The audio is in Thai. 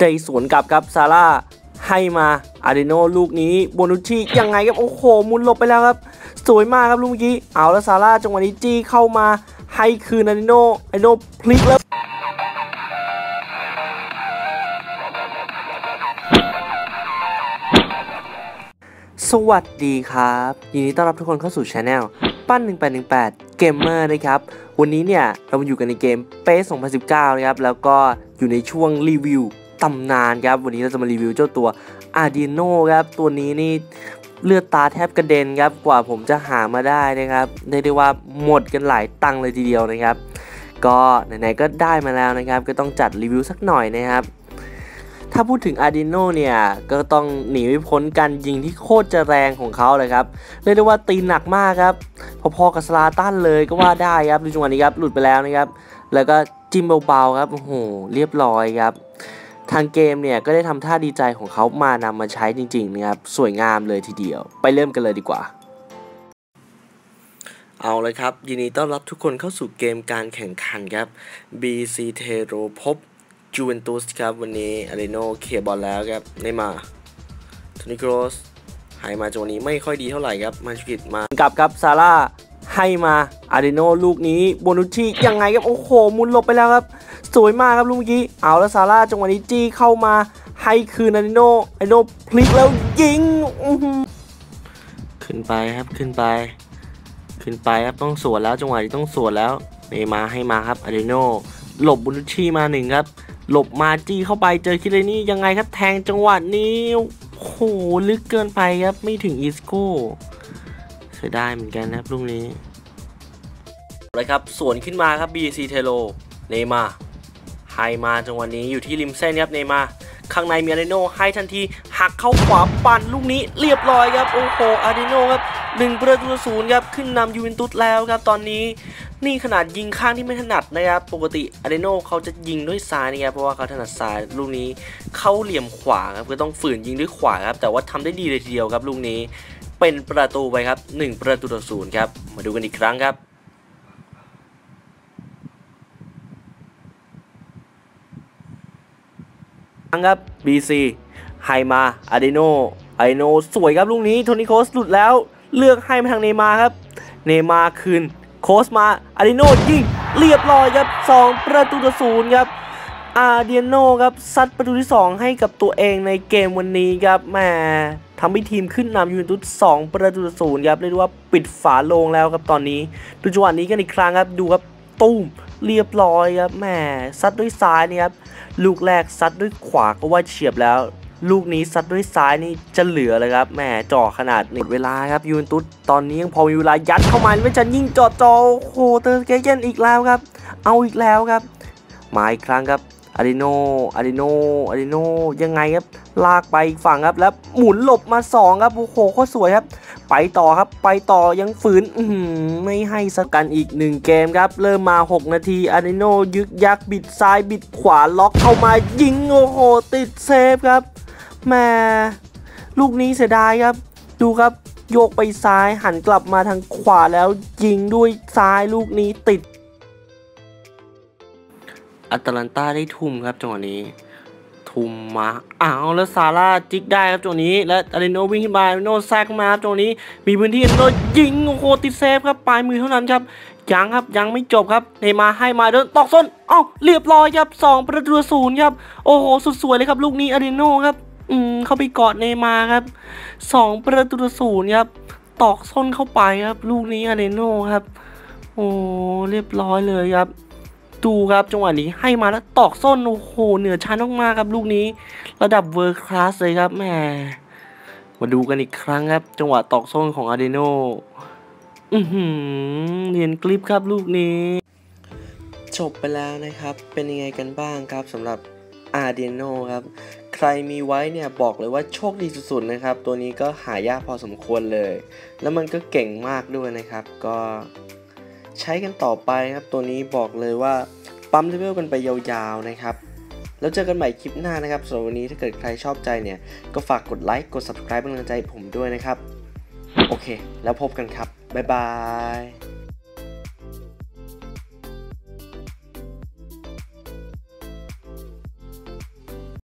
ได้สวนกลับครับซาร่าให้มาอาเดโนลูกนี้โบนุชชียังไงครับโอ้โหมุนหลบไปแล้วครับ สวยมากครับลูกเมื่อกี้เอาแล้วซาร่าจังหวะนี้จี้เข้ามาให้คืนอาเดโนอาเดโนพลิกแล้วสวัสดีครับยินดีต้อนรับทุกคนเข้าสู่ช anel ปั้น 1818 Gamer นะครับ วันนี้เนี่ย เรามาอยู่กันในเกม p a c e 2019 นะครับ แล้วก็อยู่ในช่วงรีวิว ตำนานครับวันนี้เราจะมารีวิวเจ้าตัว Ardino ครับตัวนี้นี่เลือดตาแทบกระเด็นครับกว่าผมจะหามาได้นะครับเรียกได้ว่าหมดกันหลายตังเลยทีเดียวนะครับ ก็ไหนๆก็ได้มาแล้วนะครับ ก็ต้องจัดรีวิวสักหน่อยนะครับ ถ้าพูดถึง Ardino เนี่ย ก็ต้องหนีไม่พ้นการยิงที่โคตรจะแรงของเขาเลยครับ เรียกได้ว่าตีหนักมากครับ พอๆกับสลาตันเลยก็ว่าได้ครับดูจังหวะนี้ครับหลุดไปแล้วนะครับ แล้วก็จิ้มเบาๆครับโอ้โหเรียบร้อยครับ ทางเกมเนี่ยก็ได้ทำท่าดีใจของเขามานำมาใช้จริงๆนะครับสวยงามเลยทีเดียว ไปเริ่มกันเลยดีกว่า เอาเลยครับ ยินดีต้อนรับทุกคนเข้าสู่เกมการแข่งขันครับ BC t e r o พบจูเวนตุสครับ วันนี้อาริโนเคลียร์บอลแล้วครับในมาโทนิโครสหายมาจังหวะนี้ไม่ค่อยดีเท่าไหร่ครับ มาชุกิตมากลับครับซาร่า ให้มาอาริโนลูกนี้โบนุชชียังไงครับ โอ้โห มุนหลบไปแล้วครับ สวยมากครับลูกเมื่อกี้ เอาแล้วซาร่าจังหวะนี้จี้เข้ามาให้คืนอาริโนอาริโนพลิกแล้วยิง ขึ้นไปครับขึ้นไป ขึ้นไปครับต้องสวนแล้วจังหวะนี้ต้องสวนแล้วเนมาให้มาครับอาริโนหลบบุนุชชีมาหนึ่งครับ หลบมาจี้เข้าไปเจอคิเลนี่ยังไงครับแทงจังหวะนี้โอ้โหลึกเกินไปครับไม่ถึงอีสโก้ เสียดายเหมือนกันนะครับลูกนี้เลยครับสวนขึ้นมาครับ BC เทโลเนมาไฮมาจังหวะนี้อยู่ที่ริมเส้นครับเนมาข้างในมีอาริโนให้ทันทีหักเข้าขวาปั่นลูกนี้เรียบร้อยครับโอ้โหอาริโนครับหนึ่งประตูต่อศูนย์ครับขึ้นนำยูเวนตุสแล้วครับตอนนี้นี่ขนาดยิงข้างที่ไม่ถนัดนะครับปกติอาเดโนเขาจะยิงด้วยซ้ายนะครับเพราะว่าเขาถนัดซ้ายลูกนี้เข้าเหลี่ยมขวาครับก็ต้องฝืนยิงด้วยขวาครับแต่ว่าทำได้ดีเลยทีเดียวครับลูกนี้ เป็นประตูไปครับ 1 ประตูต่อศูนย์ครับ มาดูกันอีกครั้งครับ ครั้งครับ BC ไฮมาอาเดโนไอโนสวยครับลูกนี้โทนี่โคสหลุดแล้ว เลือกให้มาทางเนมาครับ เนมาคืนโคสมาอาริโนยิงเรียบร้อยครับ 2 ประตูต่อศูนย์ครับ อาเดียโนครับซัดประตูที่ 2 ให้กับตัวเองในเกมวันนี้ครับแหมทำให้ทีมขึ้นนำยูเวนตุส2ประตูต่อศูนย์ครับเรียกว่าปิดฝาโลงแล้วครับตอนนี้ ดูจังหวะนี้กันอีกครั้งครับดูครับตุ้มเรียบร้อยครับแหมซัดด้วยซ้ายนี่ครับลูกแรกซัดด้วยขวาก็ว่าเฉียบแล้ว ลูกนี้ซัดด้วยซ้ายนี่จะเหลือเลยครับแหมจ่อขนาดหมดเวลาครับยูเวนตุสตอนนี้ยังพอมีเวลายัดเข้ามาไม่จันยิ่งจ่อจ่อโอ้โหเตอร์เกเกนอีกแล้วครับ เอาอีกแล้วครับมาอีกครั้งครับ อาริโนอาริโนอาริโนยังไงครับ ลากไปอีกฝั่งครับ แล้วหมุนหลบมาสองครับ โอ้โหโคตรสวยครับ ไปต่อครับ ไปต่อยังฝืนไม่ให้สกันอีกหนึ่งเกมครับ เริ่มมา 6 นาทีอาริโนยึกยักบิดซ้ายบิดขวาล็อกเข้ามายิง โอ้โห ติดเซฟครับแม่ลูกนี้เสียดายครับ ดูครับ โยกไปซ้ายหันกลับมาทางขวาแล้วยิงด้วยซ้ายลูกนี้ติด อัตแลนตาได้ทุ่มครับจังหวะนี้ ทุ่มมาอ้าวแล้วซาร่าจิกได้ครับจังหวะนี้ และอาริโนวิ่งขึ้นมาอาริโนแซกมาครับจังหวะนี้ มีพื้นที่อาริโนยิงโอ้โหติดเซฟครับปลายมือเท่านั้นครับยังครับยังไม่จบครับเนมาให้มาเดินตอกส้นเอ้าเรียบร้อยครับสองประตูศูนย์ครับโอ้โหสุดสวยเลยครับลูกนี้อาริโนครับอืมเข้าไปกอดเนมาครับสองประตูศูนย์ครับตอกส้นเข้าไปครับ ลูกนี้อาริโนครับ โอ้เรียบร้อยเลยครับ ดูครับจังหวะนี้ให้มาแล้วตอกส้นโอ้โหเหนือชั้นมากๆครับลูกนี้ ระดับเวอร์คลาสเลยครับแหมมาดูกันอีกครั้งครับ จังหวะตอกส้นของอาร์เดโนอือหือเรียนคลิปครับลูกนี้ จบไปแล้วนะครับ เป็นยังไงกันบ้างครับสำหรับอาร์เดโนครับ ใครมีไว้เนี่ยบอกเลยว่าโชคดีสุดๆนะครับ ตัวนี้ก็หายากพอสมควรเลย แล้วมันก็เก่งมากด้วยนะครับ ก็ ใช้กันต่อไปครับ ตัวนี้บอกเลยว่าปั๊มเลเวลกันไปยาวๆนะครับ แล้วเจอกันใหม่คลิปหน้านะครับสำหรับวันนี้ถ้าเกิดใครชอบใจเนี่ย ก็ฝากกดไลค์กด subscribe เป็นกำลังใจให้ผมด้วยนะครับ โอเค แล้วพบกันครับ บ๊ายบาย